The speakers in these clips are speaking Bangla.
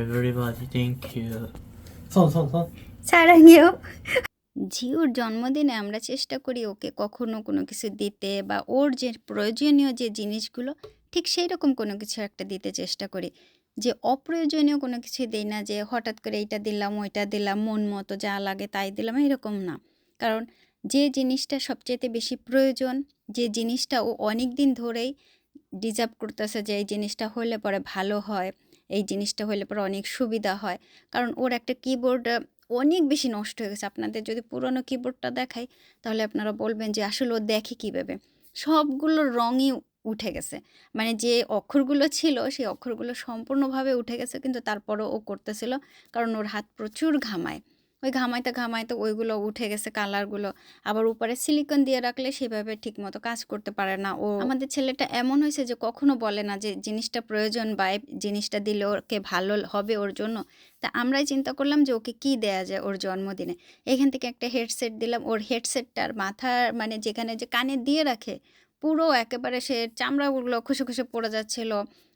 এভরিবডি থ্যাংক ইউ শোন শোন শোন। ছাড়া জিওর জন্মদিনে আমরা চেষ্টা করি ওকে কখনো কোনো কিছু দিতে বা ওর যে প্রয়োজনীয় যে জিনিসগুলো ঠিক সেই রকম কোনো কিছু একটা দিতে চেষ্টা করি। যে অপ্রয়োজনীয় কোনো কিছু দিই না যে হঠাৎ করে এইটা দিলাম ওইটা দিলাম মন মতো যা লাগে তাই দিলাম এরকম না। কারণ যে জিনিসটা সবচেয়ে বেশি প্রয়োজন যে জিনিসটা ও অনেক দিন ধরেই ডিজার্ভ করতেছে যে এই জিনিসটা হলে পরে ভালো হয় এই জিনিসটা হলে পরে অনেক সুবিধা হয়। কারণ ওর একটা কিবোর্ড অনেক বেশি নষ্ট হয়ে গেছে। আপনাদের যদি পুরনো কিবোর্ডটা দেখাই, তাহলে আপনারা বলবেন যে আসলে ও দেখে কীভাবে? সবগুলো রঙই উঠে গেছে। মানে যে অক্ষরগুলো ছিল, সেই অক্ষরগুলো সম্পূর্ণভাবে উঠে গেছে, কিন্তু তারপরও ও করতেছিল, কারণ ওর হাত প্রচুর ঘামায়। ওই ঘামাইতে ঘামাইতে ওইগুলো উঠে গেছে কালারগুলো। আবার উপরে সিলিকন দিয়ে রাখলে সেভাবে ঠিকমতো কাজ করতে পারে না। ও আমাদের ছেলেটা এমন হয়েছে যে কখনো বলে না যে জিনিসটা প্রয়োজন বা জিনিসটা দিলে ওকে ভালো হবে ওর জন্য। তা আমরাই চিন্তা করলাম যে ওকে কি দেয়া যায় ওর জন্মদিনে। এখান থেকে একটা হেডসেট দিলাম। ওর হেডসেটটার মাথার মানে যেখানে যে কানে দিয়ে রাখে, পুরো একেবারে সে চামড়াগুলো খুশে খুশে পড়ে যাচ্ছিল।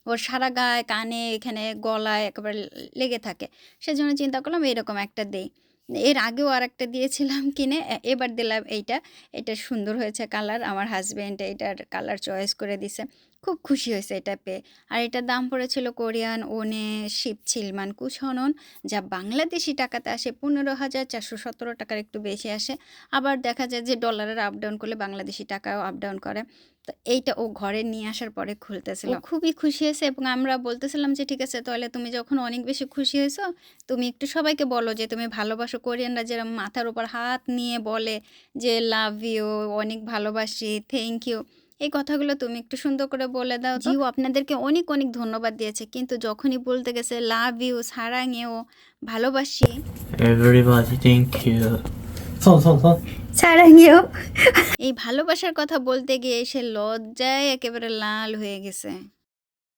ওর সারা গায়ে, কানে, এখানে, গলায় একেবারে লেগে থাকে। সেজন্য চিন্তা করলাম এরকম একটা দেই। এর আগেও আর একটা দিয়েছিলাম কিনে। এবার দিলাম এইটা। এটা সুন্দর হয়েছে কালার আমার হাজব্যান্ড এটার কালার চয়েস করে দিছে। খুব খুশি হয়েছে এটা পেয়ে। আর এটার দাম পড়েছিল কোরিয়ান ওনে, শিপ, ছিলমান কুছনন যা বাংলাদেশি টাকাতে আসে পনেরো হাজার চারশো সতেরো টাকার একটু বেশি আসে। আবার দেখা যায় যে ডলারের আপ ডাউন করলে বাংলাদেশি টাকাও আপ ডাউন করে। তো এইটা ও ঘরে নিয়ে আসার পরে খুলতেছিল। খুবই খুশি হয়েছে এবং আমরা বলতেছিলাম যে, ঠিক আছে, তাহলে তুমি যখন অনেক বেশি খুশি হয়েছো, তুমি একটু সবাইকে বলো যে, তুমি ভালোবাসো কোরিয়ানরা যেরকম মাথার উপর হাত নিয়ে বলে যে লাভ ইউ অনেক ভালোবাসি থ্যাংক ইউ এই কথাগুলো তুমি একটু সুন্দর করে বলে দাও জিও আপনাদেরকে অনেক অনেক ধন্যবাদ দিয়েছে। কিন্তু যখনই বলতে গেছে লাভ ইউ সারাং ইউ ভালোবাসি। এভরিবডি থ্যাঙ্ক ইউ এই ভালোবাসার কথা বলতে গিয়ে সে লজ্জায় একেবারে লাল হয়ে গেছে।